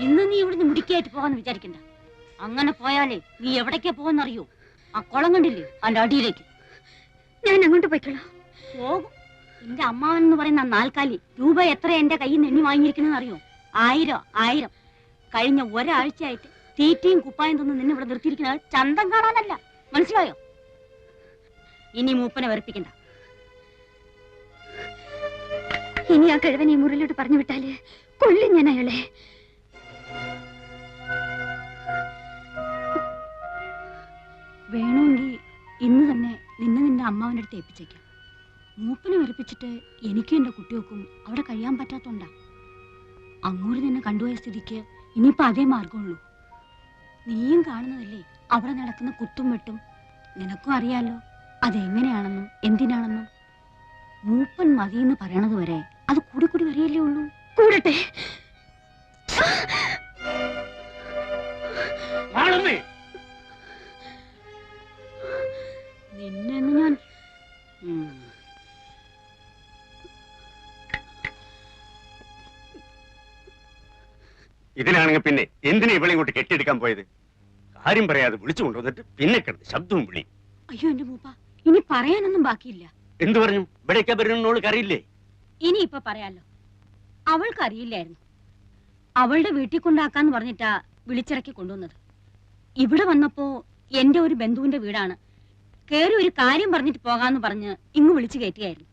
മിടുക്കിയായിട്ട് പോകാന്ന് വിചാരിക്കണ്ട. അങ്ങനെ പോയാലേ നീ എവിടേക്കാ പോവെന്നറിയോ. ആ കുളം കണ്ടില്ലേ? അതിന്റെ അടിയിലേക്ക്. ഞാൻ അങ്ങോട്ട് പോയിക്കോളാം പോകും. എന്റെ അമ്മാവൻ എന്ന് പറയുന്ന നാൽക്കാലി രൂപ എത്ര എന്റെ കയ്യിൽ നിന്ന് എണ്ണി വാങ്ങിയിരിക്കണെന്ന് അറിയോ ആയിരം ആയിരം. കഴിഞ്ഞ ഒരാഴ്ചയായിട്ട് തീറ്റയും കുപ്പായം തന്ന് നിന്നെ ഇവിടെ നിർത്തിയിരിക്കുന്നത് ചന്തം കാണാനല്ല. മനസ്സിലായോ? ഇനി മൂപ്പനെ വെറുപ്പിക്കണ്ട. ഇനി ആ കിഴവനെ ഈ മുറിലോട്ട് പറഞ്ഞു വിട്ടാൽ കൊള്ളി ഞാൻ അയാളെ. വേണമെങ്കിൽ ഇന്ന് തന്നെ നിന്നെ നിന്റെ അമ്മാവന്റെ അടുത്ത് ഏൽപ്പിച്ചേക്കാം. മൂപ്പനെ വരപ്പിച്ചിട്ട് എനിക്കും എന്റെ കുട്ടികൾക്കും അവിടെ കഴിയാൻ പറ്റാത്തോണ്ടാ. അങ്ങോട്ട് നിന്നെ കണ്ടുപോയ സ്ഥിതിക്ക് ഇനിയിപ്പോൾ അതേ മാർഗമുള്ളൂ നീയും കാണുന്നതല്ലേ അവിടെ നടക്കുന്ന കുത്തും വെട്ടും? നിനക്കും അറിയാലോ അതെങ്ങനെയാണെന്നും എന്തിനാണെന്നും. മൂപ്പൻ മതിയെന്ന് പറയണത് വരെ അത് കൂടി കൂടി വരികയല്ലേ ഉള്ളൂ. കൂടട്ടെ. ഇതിനാണെങ്കിൽ പിന്നെ എന്തിനാ ഇവളെ ഇങ്ങോട്ട് കെട്ടിയെടുക്കാൻ പോയത്? കാര്യം പറയാതെ വിളിച്ചു കൊണ്ടുവന്നിട്ട് പിന്നെ കിടന്ന് ശബ്ദവും വിളി. അയ്യോ എന്റെ മൂപ്പ ഇനി പറയാനൊന്നും ബാക്കിയില്ല. എന്തു പറഞ്ഞു? ഇവിടേക്കാ വരുന്നോൾക്ക് അറിയില്ലേ? ഇനി ഇപ്പൊ പറയാലോ. അവൾക്ക് അറിയില്ലായിരുന്നു. അവളുടെ വീട്ടിൽ കൊണ്ടാക്കാന്ന് പറഞ്ഞിട്ടാ വിളിച്ചിറക്കി കൊണ്ടുവന്നത്. ഇവിടെ വന്നപ്പോ എന്റെ ഒരു ബന്ധുവിന്റെ വീടാണ്. കേറി ഒരു കാര്യം പറഞ്ഞിട്ട് പോകാന്ന് പറഞ്ഞ് ഇങ്ങ് വിളിച്ചു കയറ്റിയായിരുന്നു.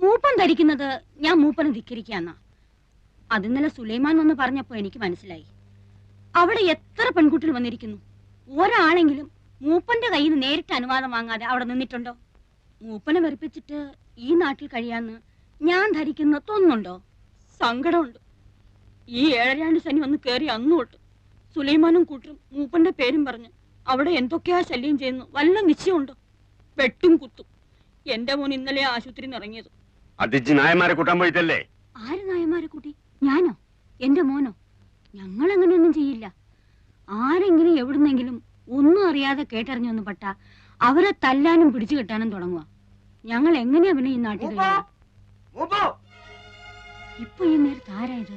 മൂപ്പൻ ധരിക്കുന്നത് ഞാൻ മൂപ്പനെ ധിക്കരിക്കാന്നാ അത് ഇന്നലെ സുലൈമാൻ വന്ന് പറഞ്ഞപ്പോ എനിക്ക് മനസ്സിലായി. അവിടെ എത്ര പെൺകുട്ടികൾ വന്നിരിക്കുന്നു? ഒരാളെങ്കിലും മൂപ്പന്റെ കയ്യിൽ നിന്ന് നേരിട്ട് അനുവാദം വാങ്ങാതെ അവിടെ നിന്നിട്ടുണ്ടോ? മൂപ്പനെ വെറുപ്പിച്ചിട്ട് ഈ നാട്ടിൽ കഴിയാന്ന് ഞാൻ ധരിക്കുന്ന തോന്നുന്നുണ്ടോ? സങ്കടമുണ്ട്. ഈ ഏഴരാണ്ട് ശനി വന്ന് കയറി അന്നു തൊട്ട് സുലൈമാനും കൂട്ടരും മൂപ്പന്റെ പേരും പറഞ്ഞ് അവിടെ എന്തൊക്കെയാ ശല്യം ചെയ്യുന്നു. വല്ല നിശ്ചയമുണ്ടോ? വെട്ടും കുത്തും. എന്റെ മോൻ ഇന്നലെ ആശുപത്രിയിൽ നിന്ന് ഇറങ്ങിയത്. അതിജ് നായന്മാരെ കൂട്ടാൻ പോയിട്ടല്ലേ? ആര് നായന്മാരെ കൂട്ടി? ഞാനോ? എന്റെ മോനോ? ഞങ്ങൾ അങ്ങനെയൊന്നും ചെയ്യില്ല. ആരെങ്കിലും എവിടുന്നെങ്കിലും ഒന്നും അറിയാതെ കേട്ടറിഞ്ഞൊന്നും പെട്ട അവരെ തല്ലാനും പിടിച്ചു കെട്ടാനും തുടങ്ങുക ഞങ്ങൾ എങ്ങനെയാ പിന്നെ ഈ നാട്ടിൽ? ഇപ്പൊ ഈ നേരത്ത് ആരായത്